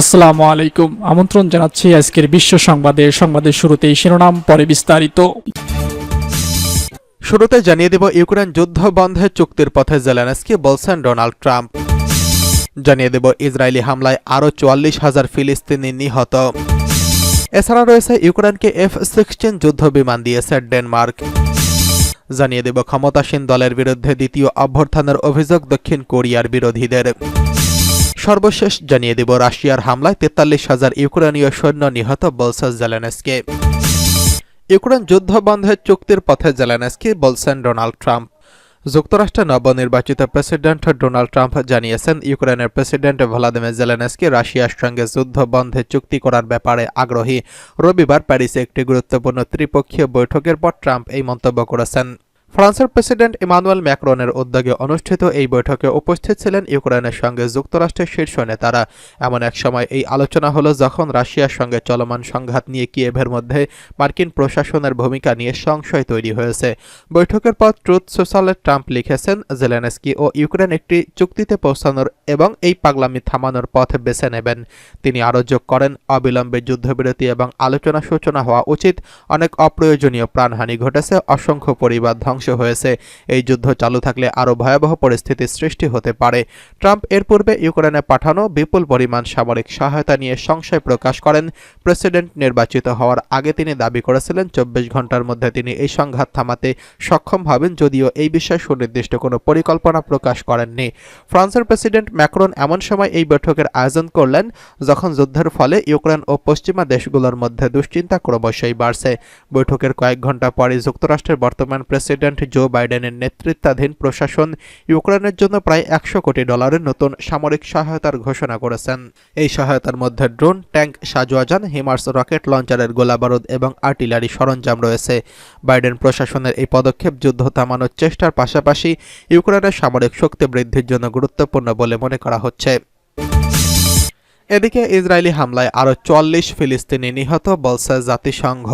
আসসালামু আলাইকুম। আমন্ত্রণ জানাচ্ছি আজকের বিশ্ব সংবাদে। সংবাদের শুরুতেই শিরোনাম, পরে বিস্তারিত। শুরুতে জানিয়ে দেব ইউক্রেন যুদ্ধ বন্ধের চুক্তির পথে জেলেনস্কি বলছেন ডোনাল্ড ট্রাম্প। জানিয়ে দেব ইসরায়েলি হামলায় আরও চুয়াল্লিশ হাজার ফিলিস্তিনি নিহত। এছাড়া রয়েছে ইউক্রেনকে এফ সিক্সটিন যুদ্ধ বিমান দিয়েছে ডেনমার্ক। জানিয়ে দেব ক্ষমতাসীন দলের বিরুদ্ধে দ্বিতীয় অভ্যর্থনের অভিযোগ দক্ষিণ কোরিয়ার বিরোধীদের। সর্বশেষ জানিয়ে দেব, রাশিয়ার হামলায় তেতাল্লিশ হাজার ইউক্রেনীয় সৈন্য নিহত বলছে জেলেনস্কি। ইউক্রেন যুদ্ধ বন্ধের চুক্তির পথে জেলেনস্কি, বলছেন ডোনাল্ড ট্রাম্প। যুক্তরাষ্ট্রে নবনির্বাচিত প্রেসিডেন্ট ডোনাল্ড ট্রাম্প জানিয়েছেন, ইউক্রেনের প্রেসিডেন্ট ভলাদিমির জেলেনস্কি রাশিয়ার সঙ্গে যুদ্ধ বন্ধে চুক্তি করার ব্যাপারে আগ্রহী। রবিবার প্যারিসে একটি গুরুত্বপূর্ণ ত্রিপক্ষীয় বৈঠকের পর ট্রাম্প এই মন্তব্য করেছেন। ফ্রান্সের প্রেসিডেন্ট ইমানুয়েল ম্যাক্রনের উদ্যোগে অনুষ্ঠিত এই বৈঠকে উপস্থিত ছিলেন ইউক্রেনের সঙ্গে যুক্তরাষ্ট্রের শীর্ষ নেতারা। এমন এক সময় এই আলোচনা হলো যখন রাশিয়ার সঙ্গে চলমান সংঘাত নিয়ে কিয়েভের মধ্যে মার্কিন প্রশাসনের ভূমিকা নিয়ে সংশয় তৈরি হয়েছে। বৈঠকের পর ট্রুথ সোশ্যালে ট্রাম্প লিখেছেন, জেলেনস্কি ও ইউক্রেন একটি চুক্তিতে পৌঁছানোর এবং এই পাগলামি থামানোর পথ বেছে নেবেন। তিনি আরও যোগ করেন, অবিলম্বে যুদ্ধবিরতি এবং আলোচনা সূচনা হওয়া উচিত। অনেক অপ্রয়োজনীয় প্রাণহানি ঘটেছে, অসংখ্য পরিবার হয়েছে। এই যুদ্ধ চালু থাকলে আরও ভয়াবহ পরিস্থিতির সৃষ্টি হতে পারে। ট্রাম্প এর পূর্বে ইউক্রেনে পাঠানো বিপুল পরিমাণ সামরিক সহায়তা নিয়ে সংশয় প্রকাশ করেন। প্রেসিডেন্ট নির্বাচিত হওয়ার আগে তিনি দাবি করেছিলেন, চব্বিশ ঘণ্টার মধ্যে তিনি এই সংঘাত থামাতে সক্ষম হবেন, যদিও এই বিষয়ে সুনির্দিষ্ট কোনো পরিকল্পনা প্রকাশ করেননি। ফ্রান্সের প্রেসিডেন্ট ম্যাক্রন এমন সময় এই বৈঠকের আয়োজন করলেন, যখন যুদ্ধের ফলে ইউক্রেন ও পশ্চিমা দেশগুলোর মধ্যে দুশ্চিন্তা ক্রমশই বাড়ছে। বৈঠকের কয়েক ঘণ্টা পরে যুক্তরাষ্ট্রের বর্তমান প্রেসিডেন্ট জো বাইডেনের নেতৃত্বাধীন প্রশাসন ইউক্রেনের জন্য প্রায় একশো কোটি ডলারের নতুন সামরিক সহায়তার ঘোষণা করেছেন। এই সহায়তার মধ্যে ড্রোন, ট্যাঙ্ক, সাজোয়াজান, হিমার্স রকেট লঞ্চারের গোলাবারুদ এবং আর্টিলারি সরঞ্জাম রয়েছে। বাইডেন প্রশাসনের এই পদক্ষেপ যুদ্ধ থামানোর চেষ্টার পাশাপাশি ইউক্রেনের সামরিক শক্তি বৃদ্ধির জন্য গুরুত্বপূর্ণ বলে মনে করা হচ্ছে। এদিকে ইসরায়েলি হামলায় আরও চল্লিশ ফিলিস্তিনি নিহত বলছে জাতিসংঘ।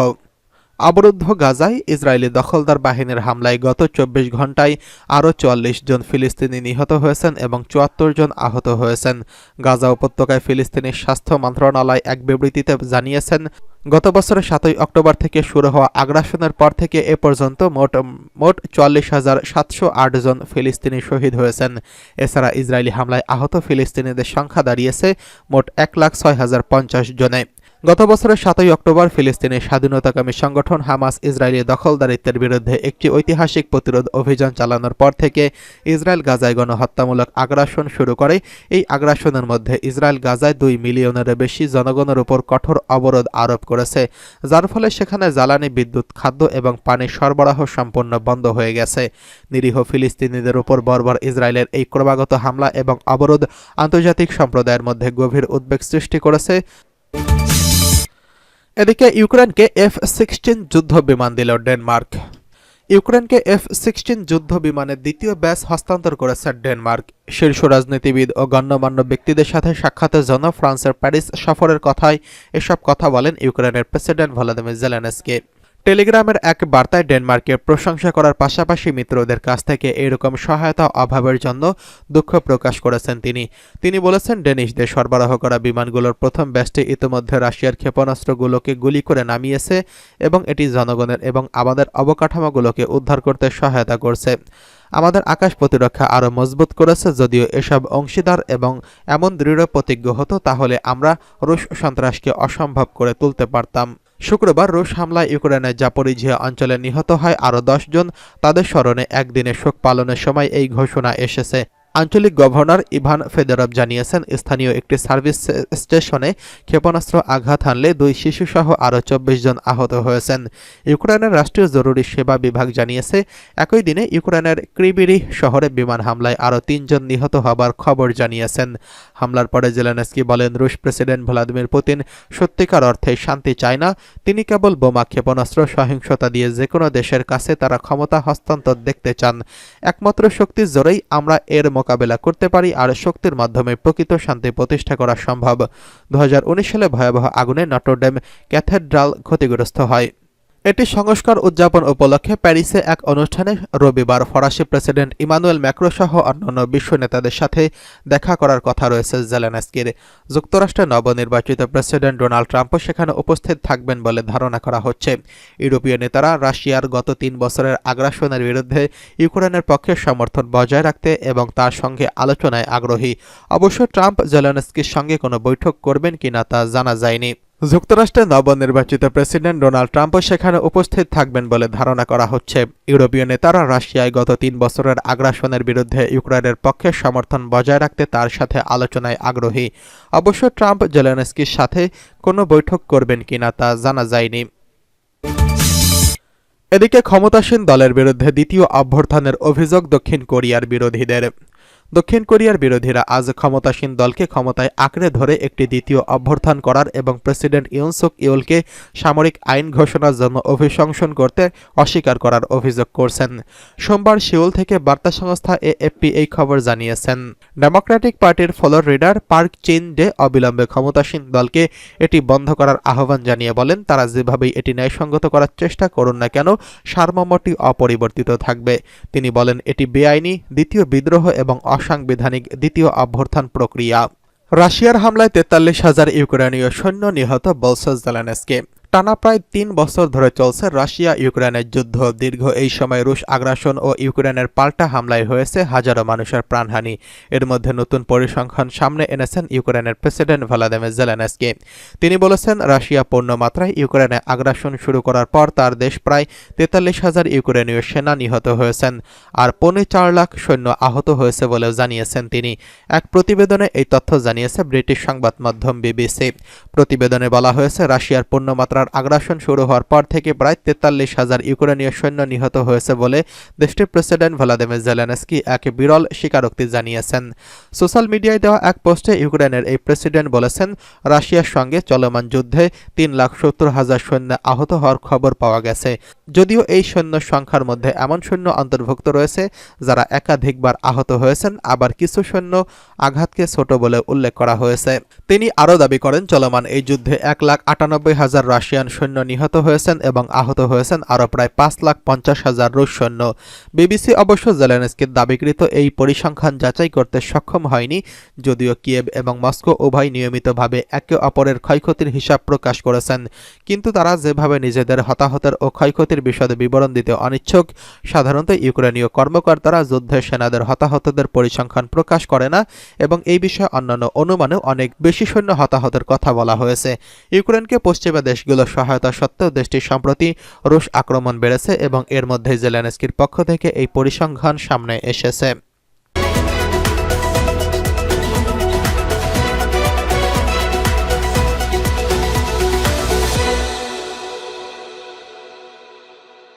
অবরুদ্ধ গাজায় ইসরায়েলি দখলদার বাহিনীর হামলায় গত চব্বিশ ঘন্টায় আরও চুয়াল্লিশ জন ফিলিস্তিনি নিহত হয়েছেন এবং চুয়াত্তর জন আহত হয়েছেন। গাজা উপত্যকায় ফিলিস্তিনি স্বাস্থ্য মন্ত্রণালয় এক বিবৃতিতে জানিয়েছেন, গত বছরের সাতই অক্টোবর থেকে শুরু হওয়া আগ্রাসনের পর থেকে এ পর্যন্ত মোট মোট চুয়াল্লিশ হাজার সাতশো আট জন ফিলিস্তিনি শহীদ হয়েছেন। এছাড়া ইসরায়েলি হামলায় আহত ফিলিস্তিনিদের সংখ্যা দাঁড়িয়েছে মোট এক লাখ ছয় হাজার পঞ্চাশ জনে। গত বছরের সাতই অক্টোবর ফিলিস্তিনের স্বাধীনতাকামী সংগঠন হামাস ইসরায়েলি দখলদারিত্বের বিরুদ্ধে একটি ঐতিহাসিক প্রতিরোধ অভিযান চালানোর পর থেকে ইসরায়েল গাজায় গণহত্যামূলক আগ্রাসন শুরু করে। এই আগ্রাসনের মধ্যে ইসরায়েল গাজায় দুই মিলিয়নের বেশি জনগণের উপর কঠোর অবরোধ আরোপ করেছে, যার ফলে সেখানে জ্বালানি, বিদ্যুৎ, খাদ্য এবং পানির সরবরাহ সম্পূর্ণ বন্ধ হয়ে গেছে। নিরীহ ফিলিস্তিনিদের উপর বর্বর ইসরায়েলের এই ক্রমাগত হামলা এবং অবরোধ আন্তর্জাতিক সম্প্রদায়ের মধ্যে গভীর উদ্বেগ সৃষ্টি করেছে। এদিকে ইউক্রেনকে এফ সিক্সটিন যুদ্ধ বিমান দিল ডেনমার্ক। ইউক্রেনকে এফ সিক্সটিন যুদ্ধ বিমানের দ্বিতীয় ব্যাচ হস্তান্তর করেছে ডেনমার্ক। শীর্ষ রাজনীতিবিদ ও গণ্যমান্য ব্যক্তিদের সাথে সাক্ষাতের জন্য ফ্রান্সের প্যারিস সফরের কথায় এসব কথা বলেন ইউক্রেনের প্রেসিডেন্ট ভলাদিমির জেলেনস্কি। টেলিগ্রামের এক বার্তায় ডেনমার্কের প্রশংসা করার পাশাপাশি মিত্রদের কাছ থেকে এরকম সহায়তা অভাবের জন্য দুঃখ প্রকাশ করেছেন তিনি। তিনি বলেছেন, ডেনিশদের সরবরাহ করা বিমানগুলোর প্রথম ব্যাচটি ইতিমধ্যে রাশিয়ার ক্ষেপণাস্ত্রগুলোকে গুলি করে নামিয়েছে এবং এটি জনগণের এবং আমাদের অবকাঠামোগুলোকে উদ্ধার করতে সহায়তা করছে। আমাদের আকাশ প্রতিরক্ষা আরও মজবুত করেছে, যদিও এসব অংশীদার এবং এমন দৃঢ় প্রতিজ্ঞ হতো, তাহলে আমরা রুশ সন্ত্রাসকে অসম্ভব করে তুলতে পারতাম। শুক্রবার রুশ হামলায় ইউক্রেনের জাপরিঝিয়া অঞ্চলে নিহত হয় আরও জন। তাদের স্মরণে একদিনের শোক পালনের সময় এই ঘোষণা এসেছে। আঞ্চলিক গভর্নর ইভান ফেদরভ জানিয়েছেন, স্থানীয় একটি সার্ভিস স্টেশনে ক্ষেপণাস্ত্র আঘাত হানলে দুই শিশুসহ আরও চব্বিশ জন আহত হয়েছেন। ইউক্রেনের রাষ্ট্রীয় জরুরি সেবা বিভাগ জানিয়েছে, একই দিনে ইউক্রেনের ক্রিবিরি শহরে বিমান হামলায় আরও তিনজন নিহত হবার খবর জানিয়েছেন। হামলার পরে জেলেনস্কি বলেন, রুশ প্রেসিডেন্ট ভ্লাদিমির পুতিন সত্যিকার অর্থে শান্তি চায় না, তিনি কেবল বোমা, ক্ষেপণাস্ত্র, সহিংসতা দিয়ে যে কোনো দেশের কাছে তারা ক্ষমতা হস্তান্তর দেখতে চান। একমাত্র শক্তির জোরেই আমরা এর মোকাবেলা করতে পারি আর শক্তির মাধ্যমে প্রকৃত শান্তি প্রতিষ্ঠা করা সম্ভব। দু হাজার উনিশ সালে ভয়াবহ আগুনে নটরডেম ক্যাথেড্রাল ক্ষতিগ্রস্ত হয়। এটি সংস্কার উদযাপন উপলক্ষে প্যারিসে এক অনুষ্ঠানে রবিবার ফরাসি প্রেসিডেন্ট ইমানুয়েল ম্যাক্রো সহ অন্যান্য বিশ্ব নেতাদের সাথে দেখা করার কথা রয়েছে জেলেনাস্কির। যুক্তরাষ্ট্রের নবনির্বাচিত প্রেসিডেন্ট ডোনাল্ড ট্রাম্পও সেখানে উপস্থিত থাকবেন বলে ধারণা করা হচ্ছে। ইউরোপীয় নেতারা রাশিয়ার গত তিন বছরের আগ্রাসনের বিরুদ্ধে ইউক্রেনের পক্ষে সমর্থন বজায় রাখতে এবং তার সঙ্গে আলোচনায় আগ্রহী। অবশ্য ট্রাম্প জেলেনস্কির সঙ্গে কোনো বৈঠক করবেন কিনা তা জানা যায়নি। যুক্তরাষ্ট্রের নবনির্বাচিত প্রেসিডেন্ট ডোনাল্ড ট্রাম্পও সেখানে উপস্থিত থাকবেন বলে ধারণা করা হচ্ছে। ইউরোপীয় নেতারা রাশিয়ায় গত তিন বছরের আগ্রাসনের বিরুদ্ধে ইউক্রেনের পক্ষে সমর্থন বজায় রাখতে তার সাথে আলোচনায় আগ্রহী। অবশ্য ট্রাম্প জেলেনস্কির সাথে কোনো বৈঠক করবেন কিনা তা জানা যায়নি। এদিকে ক্ষমতাসীন দলের বিরুদ্ধে দ্বিতীয় অভ্যর্থানের অভিযোগ দক্ষিণ কোরিয়ার বিরোধীদের। দক্ষিণ কোরিয়ার বিরোধীরা আজ ক্ষমতাসীন দলকে ক্ষমতায় আঁকড়ে ধরে একটি দ্বিতীয় অভ্যর্থন করার এবং প্রেসিডেন্ট ইউনসুক ইউলকে সামরিক আইন ঘোষণার জন্য অভিশংসন করতে অস্বীকার করার অভিযোগ করছেন। সোমবার সিউল থেকে বার্তা সংস্থা এএফপি এই খবর জানিয়েছেন। ডেমোক্রেটিক পার্টির floor leader Park Chan Dae অবিলম্বে ক্ষমতাসীন দলকে এটি বন্ধ করার আহ্বান জানিয়ে বলেন, তারা যেভাবেই এটি ন্যায়সঙ্গত করার চেষ্টা করুন না কেন সারমর্মটি অপরিবর্তিত থাকবে। তিনি বলেন, এটি বেআইনি, দ্বিতীয় বিদ্রোহ এবং অসাংবিধানিক দ্বিতীয় অভ্যর্থন প্রক্রিয়া। রাশিয়ার হামলায় তেতাল্লিশ হাজার ইউক্রেনীয় সৈন্য নিহত বলসজ জেলেনস্কি। টানা প্রায় তিন বছর ধরে চলছে রাশিয়া ইউক্রেনের যুদ্ধ। দীর্ঘ এই সময় রুশ আগ্রাসন ও ইউক্রেনের পাল্টা হামলায় হয়েছে হাজারো মানুষের প্রাণহানি। এর মধ্যে নতুন পরিসংখ্যান সামনে এনেছেন ইউক্রেনের প্রেসিডেন্ট ভ্লাদিমির জেলেনস্কি। তিনি বলেছেন, রাশিয়া পূর্ণমাত্রায় ইউক্রেনে আগ্রাসন শুরু করার পর তার দেশ প্রায় তেতাল্লিশ হাজার ইউক্রেনীয় সেনা নিহত হয়েছেন আর পৌনে চার লাখ সৈন্য আহত হয়েছে বলেও জানিয়েছেন তিনি। এক প্রতিবেদনে এই তথ্য জানিয়েছে ব্রিটিশ সংবাদ মাধ্যম বিবিসি। প্রতিবেদনে বলা হয়েছে, রাশিয়ার পূর্ণমাত্রার আগ্রাসন শুরু হওয়ার পর থেকে প্রায় তেতাল্লিশ হাজার ইউক্রেনীয় সৈন্য নিহত হয়েছে বলে দেশটির প্রেসিডেন্ট ভ্লাদিমির জেলেনস্কি এক বিরল স্বীকারোক্তি জানিয়েছেন। সোশ্যাল মিডিয়ায় দেওয়া এক পোস্টে ইউক্রেনের এই প্রেসিডেন্ট বলেছেন, রাশিয়ার সঙ্গে চলমান যুদ্ধে তিন লাখ সত্তর হাজার সৈন্য আহত হওয়ার খবর পাওয়া গেছে। যদিও এই সৈন্য সংখ্যার মধ্যে এমন সৈন্য অন্তর্ভুক্ত রয়েছে যারা একাধিকবার আহত হয়েছেন, আবার কিছু সৈন্য আঘাতকে ছোট বলে উল্লেখ করা হয়েছে। তিনি আরও দাবি করেন, চলমান এই যুদ্ধে এক লাখ আটানব্বই হাজার রাশিয়ান সৈন্য নিহত হয়েছেন এবং আহত হয়েছেন আরও প্রায় পাঁচ লাখ পঞ্চাশ হাজার রুশ সৈন্য। বিবিসি অবশ্য জেলেনস্কির দাবিকৃত এই পরিসংখ্যান যাচাই করতে সক্ষম হয়নি, যদিও কিয়েভ এবং মস্কো উভয় নিয়মিতভাবে একে অপরের ক্ষয়ক্ষতির হিসাব প্রকাশ করেছেন। কিন্তু তারা যেভাবে নিজেদের হতাহতের ও ক্ষয়ক্ষতির বিশদে বিবরণ দিতে অনিচ্ছুক। সাধারণত ইউক্রেনীয় কর্মকর্তারা যুদ্ধে সেনাদের হতাহতদের পরিসংখ্যান প্রকাশ করে না এবং এই বিষয়ে অন্যান্য অনুমানেও অনেক বেশি সৈন্য হতাহতের কথা বলা হয়েছে। ইউক্রেনকে পশ্চিমা দেশগুলোর সহায়তা সত্ত্বেও দেশটি সম্প্রতি রুশ আক্রমণ বেড়েছে এবং এর মধ্যে জেলেনস্কির পক্ষ থেকে এই পরিসংখ্যান সামনে এসেছে।